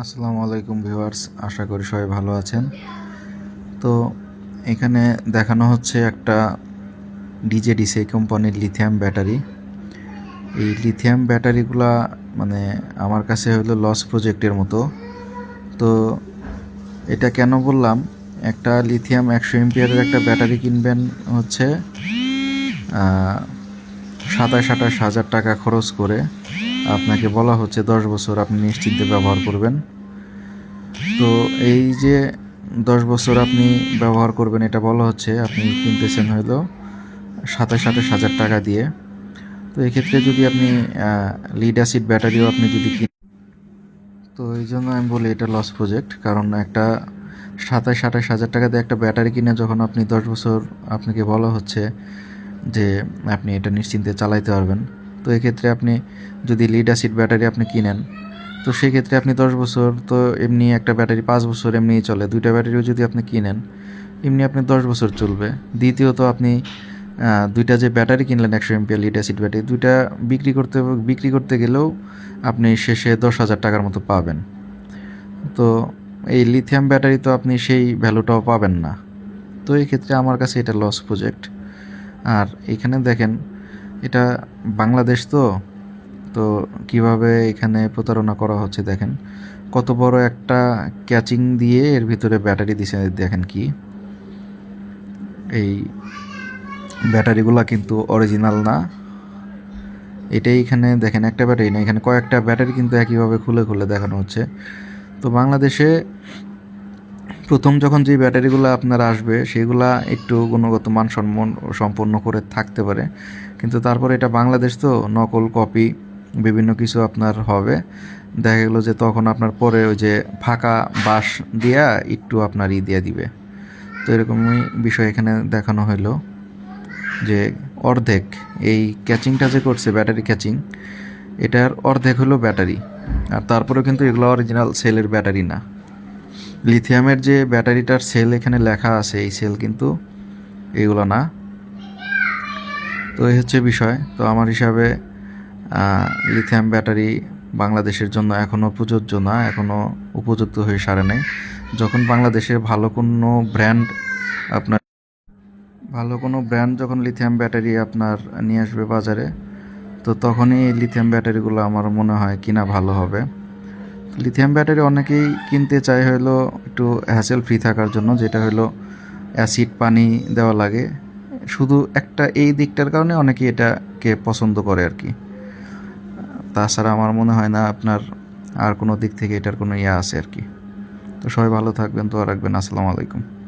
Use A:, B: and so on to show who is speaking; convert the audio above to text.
A: আসসালামু আলাইকুম ভিউয়ার্স, আশা করি সবাই ভালো আছেন। তো এখানে দেখানো হচ্ছে একটা ডিজেডিসি কোম্পানির লিথিয়াম ব্যাটারি। এই লিথিয়াম ব্যাটারিগুলা মানে আমার কাছে হলো লস প্রজেক্টের মতো। তো এটা কেন বললাম, একটা লিথিয়াম একশো এমপিয়ারের একটা ব্যাটারি কিনবেন হচ্ছে সাতাশ আঠাশ হাজার টাকা খরচ করে। আপনাকে বলা হচ্ছে দশ বছর আপনি নিশ্চিন্তে ব্যবহার করবেন। তো এই যে দশ বছর আপনি ব্যবহার করবেন, এটা বলা হচ্ছে আপনি কিনতেছেন হয়তো সাতাশ আঠাশ হাজার টাকা দিয়ে। তো এক্ষেত্রে যদি আপনি লিড অ্যাসিড ব্যাটারিও আপনি যদি তো এই জন্য আমি বলি এটা লস প্রজেক্ট কারণ একটা সাতাশ আঠাশ হাজার টাকা দিয়ে একটা ব্যাটারি কিনে যখন আপনি দশ বছর আপনাকে বলা হচ্ছে যে আপনি এটা নিশ্চিন্তে চালাইতে পারবেন। তো এক্ষেত্রে আপনি যদি লিড অ্যাসিড ব্যাটারি আপনি কিনেন, তো সেক্ষেত্রে আপনি দশ বছর, তো এমনি একটা ব্যাটারি পাঁচ বছর এমনি চলে। দুইটা ব্যাটারিও যদি আপনি কিনেন, এমনি আপনি দশ বছর চলবে। দ্বিতীয়ত আপনি দুইটা যে ব্যাটারি কিনলেন একশো এমপিএল লিড অ্যাসিড ব্যাটারি দুইটা বিক্রি করতে বিক্রি করতে গেলেও আপনি শেষে দশ হাজার টাকার মতো পাবেন। তো এই লিথিয়াম ব্যাটারি তো আপনি সেই ভ্যালুটাও পাবেন না। তো এই ক্ষেত্রে আমার কাছে এটা লস প্রজেক্ট আর এখানে দেখেন এটা বাংলাদেশ তো তো কীভাবে এখানে প্রতারণা করা হচ্ছে দেখেন। কত বড় একটা ক্যাচিং দিয়ে এর ভিতরে ব্যাটারি দিছে, দেখেন কি। এই ব্যাটারিগুলা কিন্তু অরিজিনাল না। এটাই এখানে দেখেন একটা ব্যাটারি না, এখানে কয়েকটা ব্যাটারি কিন্তু একইভাবে খুলে খুলে দেখানো হচ্ছে। তো বাংলাদেশে প্রথম যখন যে ব্যাটারিগুলো আপনার আসবে, সেগুলা একটু গুণগত মান সম্পন্ন করে থাকতে পারে। কিন্তু তারপরে এটা বাংলাদেশ তো, নকল, কপি, বিভিন্ন কিছু আপনার হবে। দেখা গেলো যে তখন আপনার পরে ওই যে ফাঁকা বাঁশ দিয়া একটু আপনার ই দিয়ে দিবে। তো এরকমই বিষয় এখানে দেখানো হলো যে অর্ধেক, এই ক্যাচিংটা যে করছে, ব্যাটারি ক্যাচিং, এটার অর্ধেক হলো ব্যাটারি। আর তারপরেও কিন্তু এগুলো অরিজিনাল সেলের ব্যাটারি না। লিথিয়ামের যে ব্যাটারিটার সেল এখানে লেখা আছে, এই সেল কিন্তু এগুলো না। তো এই হচ্ছে বিষয়। তো আমার হিসাবে লিথিয়াম ব্যাটারি বাংলাদেশের জন্য এখনও প্রযোজ্য না এখনও উপযুক্ত হয়ে সারে নাই। যখন বাংলাদেশের ভালো কোনো ব্র্যান্ড আপনার, ভালো কোনো ব্র্যান্ড যখন লিথিয়াম ব্যাটারি আপনার নিয়ে আসবে বাজারে, তো তখনই লিথিয়াম ব্যাটারিগুলো আমার মনে হয় কিনা ভালো হবে। লিথিয়াম ব্যাটারি অনেকেই কিনতে চায় হলো একটু হ্যাসেল ফ্রি থাকার জন্য, যেটা হলো অ্যাসিড পানি দেওয়া লাগে। শুধু একটা এই দিকটার কারণে অনেকেই এটাকে পছন্দ করে আর কি। তাছাড়া আমার মনে হয় না আপনার আর কোনো দিক থেকে এটার কোনো ইয়ে আছে আর কি। তো সবাই ভালো থাকবেন তো রাখবেন। আসসালামু আলাইকুম।